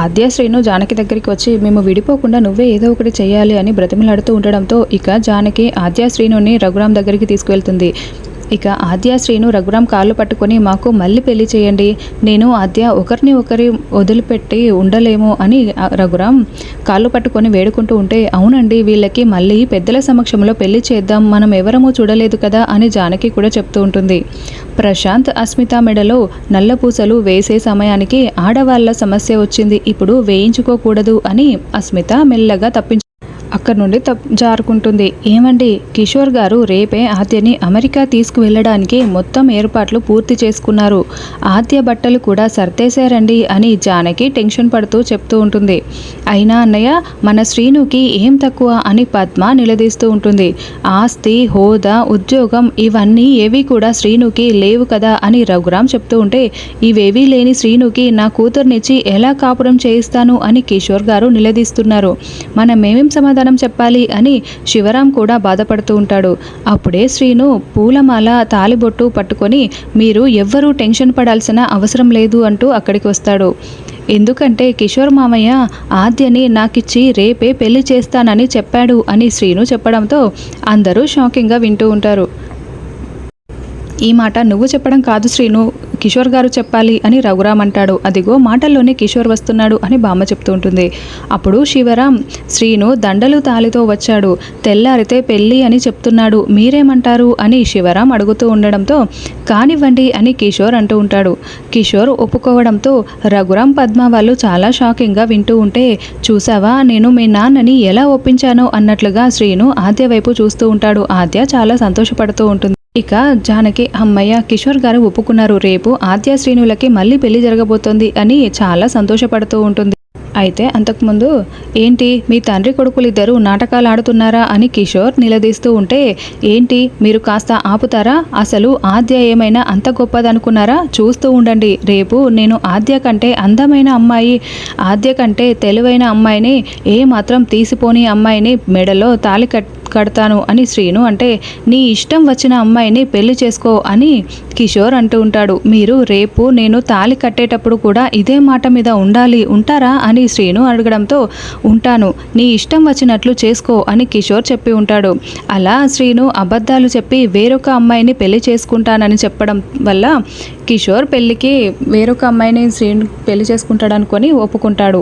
ఆద్య శ్రీను జానకి దగ్గరికి వచ్చి మేము విడిపోకుండా నువ్వే ఏదో ఒకటి చేయాలి అని బ్రతిమలాడుతూ ఉండడంతో ఇక జానకి ఆద్య శ్రీనుని రఘురామ్ దగ్గరికి తీసుకువెళ్తుంది. ఇక ఆద్య శ్రీను రఘురాం కాళ్ళు పట్టుకొని మాకు మళ్ళీ పెళ్ళి చేయండి. నేను ఆద్య ఒకరిని ఒకరి వదిలిపెట్టి ఉండలేము అని రఘురాం కాళ్ళు పట్టుకొని వేడుకుంటూ ఉంటే అవునండి వీళ్ళకి మళ్ళీ పెద్దల సమక్షంలో పెళ్ళి చేద్దాం. మనం ఎవరమూ చూడలేదు కదా అని జానకి కూడా చెప్తూ ఉంటుంది. ప్రశాంత్ అస్మిత మెడలో నల్ల పూసలు వేసే సమయానికి ఆడవాళ్ళ సమస్య వచ్చింది. ఇప్పుడు వేయించుకోకూడదు అని అస్మిత మెల్లగా తప్పించు అక్కడి నుండి తప్ జారుకుంటుంది. ఏమండి? కిషోర్ గారు రేపే ఆద్యని అమెరికా తీసుకువెళ్ళడానికి మొత్తం ఏర్పాట్లు పూర్తి చేసుకున్నారు. ఆద్య బట్టలు కూడా సర్దేశారండి అని జానకి టెన్షన్ పడుతూ చెప్తూ ఉంటుంది. అయినా అన్నయ్య మన శ్రీనుకి ఏం తక్కువ అని పద్మ నిలదీస్తూ ఉంటుంది. ఆస్తి హోదా ఉద్యోగం ఇవన్నీ ఏవి కూడా శ్రీనుకి లేవు కదా అని రఘురామ్ చెప్తూ ఉంటే ఇవేవీ లేని శ్రీనుకి నా కూతుర్నిచ్చి ఎలా కాపురం చేయిస్తాను అని కిషోర్ గారు నిలదీస్తున్నారు. మనమేమేం సమాధానం సమాధానం చెప్పాలి అని శివరాం కూడా బాధపడుతూ ఉంటాడు. అప్పుడే శ్రీను పూలమాల తాలిబొట్టు పట్టుకొని మీరు ఎవ్వరూ టెన్షన్ పడాల్సిన అవసరం లేదు అంటూ అక్కడికి వస్తాడు. ఎందుకంటే కిషోర్ మామయ్య ఆద్యని నాకిచ్చి రేపే పెళ్ళి చేస్తానని చెప్పాడు అని శ్రీను చెప్పడంతో అందరూ షాకింగ్గా వింటూ ఉంటారు. ఈ మాట నువ్వు చెప్పడం కాదు శ్రీను. కిషోర్ గారు చెప్పాలి అని రఘురామ్ అంటాడు. అదిగో మాటల్లోనే కిషోర్ వస్తున్నాడు అని బామ్మ చెప్తూ ఉంటుంది. అప్పుడు శివరాం శ్రీను దండలు తాలితో వచ్చాడు. తెల్లారితే పెళ్ళి అని చెప్తున్నాడు. మీరేమంటారు? అని శివరాం అడుగుతూ ఉండడంతో కానివ్వండి అని కిషోర్ అంటూ ఉంటాడు. కిషోర్ ఒప్పుకోవడంతో రఘురాం పద్మ వాళ్ళు చాలా షాకింగ్గా వింటూ ఉంటే చూసావా నేను మీ నాన్నని ఎలా ఒప్పించానో అన్నట్లుగా శ్రీను ఆద్య వైపు చూస్తూ ఉంటాడు. ఆద్య చాలా సంతోషపడుతూ ఉంటుంది. ఇక జానకి అమ్మయ్య కిషోర్ గారు ఒప్పుకున్నారు. రేపు ఆద్య శ్రీనులకి మళ్ళీ పెళ్ళి జరగబోతోంది అని చాలా సంతోషపడుతూ ఉంటుంది. అయితే అంతకుముందు ఏంటి మీ తండ్రి కొడుకులు ఇద్దరు నాటకాలు ఆడుతున్నారా? అని కిషోర్ నిలదీస్తూ ఉంటే ఏంటి మీరు కాస్త ఆపుతారా? అసలు ఆద్య ఏమైనా అంత గొప్పదనుకున్నారా? చూస్తూ ఉండండి. రేపు నేను ఆద్య కంటే అందమైన అమ్మాయి ఆద్య కంటే తెలివైన అమ్మాయిని ఏ మాత్రం తీసిపోని అమ్మాయిని మెడలో తాళి కట్ కడతాను అని శ్రీను అంటే నీ ఇష్టం వచ్చిన అమ్మాయిని పెళ్ళి చేసుకో అని కిషోర్ అంటూ ఉంటాడు. మీరు రేపు నేను తాళి కట్టేటప్పుడు కూడా ఇదే మాట మీద ఉండాలి ఉంటారా? అని శ్రీను అడగడంతో ఉంటాను నీ ఇష్టం వచ్చినట్లు చేసుకో అని కిషోర్ చెప్పి ఉంటాడు. అలా శ్రీను అబద్ధాలు చెప్పి వేరొక అమ్మాయిని పెళ్ళి చేసుకుంటానని చెప్పడం వల్ల కిషోర్ పెళ్ళికి వేరొక అమ్మాయిని శ్రీను పెళ్ళి చేసుకుంటాడు అనుకొని ఒప్పుకుంటాడు.